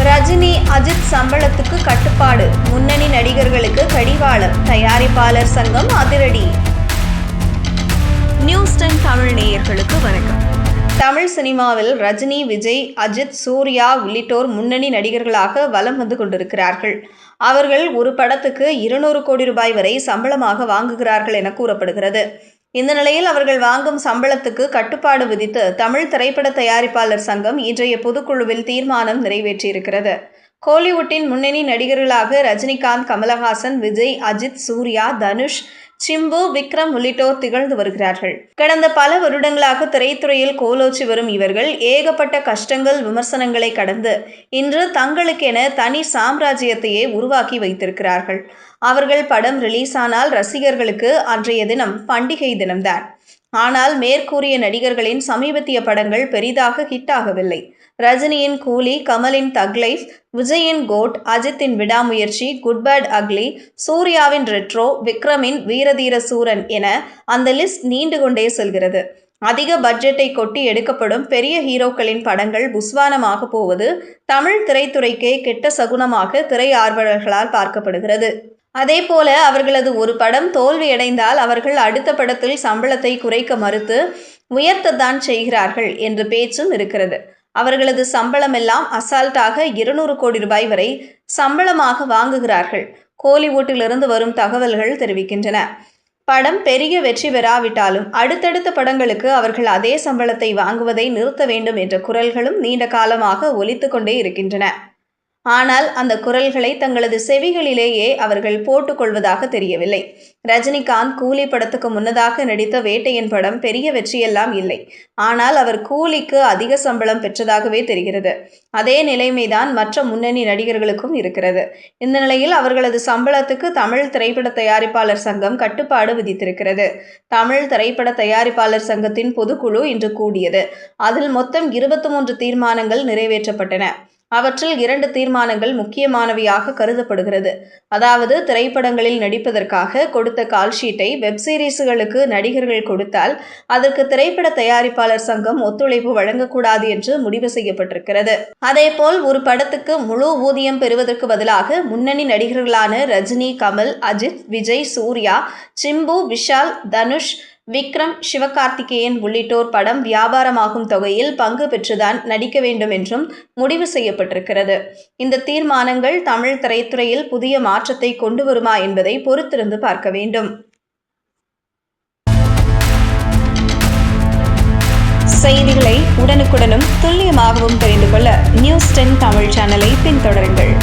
ரஜினி அஜித் சம்பளத்துக்கு கட்டுப்பாடு. முன்னணி நடிகர்களுக்கு கடிவாளம். தயாரிப்பாளர் சங்கம் அதிரடி. நியூஸ் டைம் தமிழ் நேயர்களுக்கு வணக்கம். தமிழ் சினிமாவில் ரஜினி விஜய் அஜித் சூர்யா உள்ளிட்டோர் முன்னணி நடிகர்களாக வலம் வந்து கொண்டிருக்கிறார்கள். அவர்கள் ஒரு படத்துக்கு இருநூறு கோடி ரூபாய் வரை சம்பளமாக வாங்குகிறார்கள் என கூறப்படுகிறது. இந்த நிலையில் அவர்கள் வாங்கும் சம்பளத்துக்கு கட்டுப்பாடு விதித்து தமிழ் திரைப்பட தயாரிப்பாளர் சங்கம் இன்றைய பொதுக்குழுவில் தீர்மானம் நிறைவேற்றியிருக்கிறது. கோலிவுட்டின் முன்னணி நடிகர்களாக ரஜினிகாந்த் கமலஹாசன் விஜய் அஜித் சூர்யா தனுஷ் சிம்பு விக்ரம் உள்ளிட்டோர் திகழ்ந்து வருகிறார்கள். கடந்த பல வருடங்களாக திரைத்துறையில் கோலோச்சி வரும் இவர்கள் ஏகப்பட்ட கஷ்டங்கள் விமர்சனங்களை கடந்து இன்று தங்களுக்கென தனி சாம்ராஜ்யத்தையே உருவாக்கி வைத்திருக்கிறார்கள். அவர்கள் படம் ரிலீஸ் ஆனால் ரசிகர்களுக்கு அன்றைய தினம் பண்டிகை தினம்தான். ஆனால் மேற்கூறிய நடிகர்களின் சமீபத்திய படங்கள் பெரிதாக ஹிட் ஆகவில்லை. ரஜினியின் கூலி கமலின் தக்லைஃப் விஜயின் கோட் அஜித்தின் விடாமுயற்சி குட் பேட் அக்லி சூர்யாவின் ரெட்ரோ விக்ரமின் வீரதீர சூரன் என அந்த லிஸ்ட் நீண்டு கொண்டே செல்கிறது. அதிக பட்ஜெட்டை கொட்டி எடுக்கப்படும் பெரிய ஹீரோக்களின் படங்கள் புஸ்வானமாக போவது தமிழ் திரைத்துறைக்கே கெட்ட சகுனமாக திரை ஆர்வலர்களால் பார்க்கப்படுகிறது. அதேபோல அவர்களது ஒரு படம் தோல்வியடைந்தால் அவர்கள் அடுத்த படத்தில் சம்பளத்தை குறைக்க மறுத்து உயர்த்தத்தான் செய்கிறார்கள் என்ற பேச்சும் இருக்கிறது. அவர்களது சம்பளமெல்லாம் அசால்ட்டாக இருநூறு கோடி ரூபாய் வரை சம்பளமாக வாங்குகிறார்கள். கோலிவுட்டிலிருந்து வரும் தகவல்கள் தெரிவிக்கின்றன. படம் பெரிய வெற்றி பெறாவிட்டாலும் அடுத்தடுத்த படங்களுக்கு அவர்கள் அதே சம்பளத்தை வாங்குவதை நிறுத்த வேண்டும் என்ற குரல்களும் நீண்ட காலமாக ஒலித்து கொண்டே இருக்கின்றன. ஆனால் அந்த குரல்களை தங்களது செவிகளிலேயே அவர்கள் போட்டுக்கொள்வதாக தெரியவில்லை. ரஜினிகாந்த் கூலி படத்துக்கு முன்னதாக நடித்த வேட்டையன் படம் பெரிய வெற்றியெல்லாம் இல்லை. ஆனால் அவர் கூலிக்கு அதிக சம்பளம் பெற்றதாகவே தெரிகிறது. அதே நிலைமைதான் மற்ற முன்னணி நடிகர்களுக்கும் இருக்கிறது. இந்த நிலையில் அவர்களது சம்பளத்துக்கு தமிழ் திரைப்பட தயாரிப்பாளர் சங்கம் கட்டுப்பாடு விதித்திருக்கிறது. தமிழ் திரைப்பட தயாரிப்பாளர் சங்கத்தின் பொதுக்குழு இன்று கூடியது. அதில் மொத்தம் இருபத்தி மூன்று தீர்மானங்கள் நிறைவேற்றப்பட்டன. அவற்றில் இரண்டு தீர்மானங்கள் முக்கியமானவையாக கருதப்படுகிறது. அதாவது திரைப்படங்களில் நடிப்பதற்காக கொடுத்த கால்ஷீட்டை வெப் சீரிஸ்களுக்கு நடிகர்கள் கொடுத்தால் அதற்கு திரைப்பட தயாரிப்பாளர் சங்கம் ஒத்துழைப்பு வழங்கக்கூடாது என்று முடிவு செய்யப்பட்டிருக்கிறது. அதேபோல் ஒரு படத்துக்கு முழு ஊதியம் பெறுவதற்கு பதிலாக முன்னணி நடிகர்களான ரஜினி கமல் அஜித் விஜய் சூர்யா சிம்பு விஷால் தனுஷ் விக்ரம் சிவகார்த்திகேயன் உள்ளிட்டோர் படம் வியாபாரமாகும் தொகையில் பங்கு பெற்றுதான் நடிக்க வேண்டும் என்றும் முடிவு செய்யப்பட்டிருக்கிறது. இந்த தீர்மானங்கள் தமிழ் திரைத்துறையில் புதிய மாற்றத்தை கொண்டு வருமா என்பதை பொறுத்திருந்து பார்க்க வேண்டும். செய்திகளை உடனுக்குடனும் துல்லியமாகவும் தெரிந்து கொள்ள நியூஸ் டென் தமிழ் சேனலை பின்தொடருங்கள்.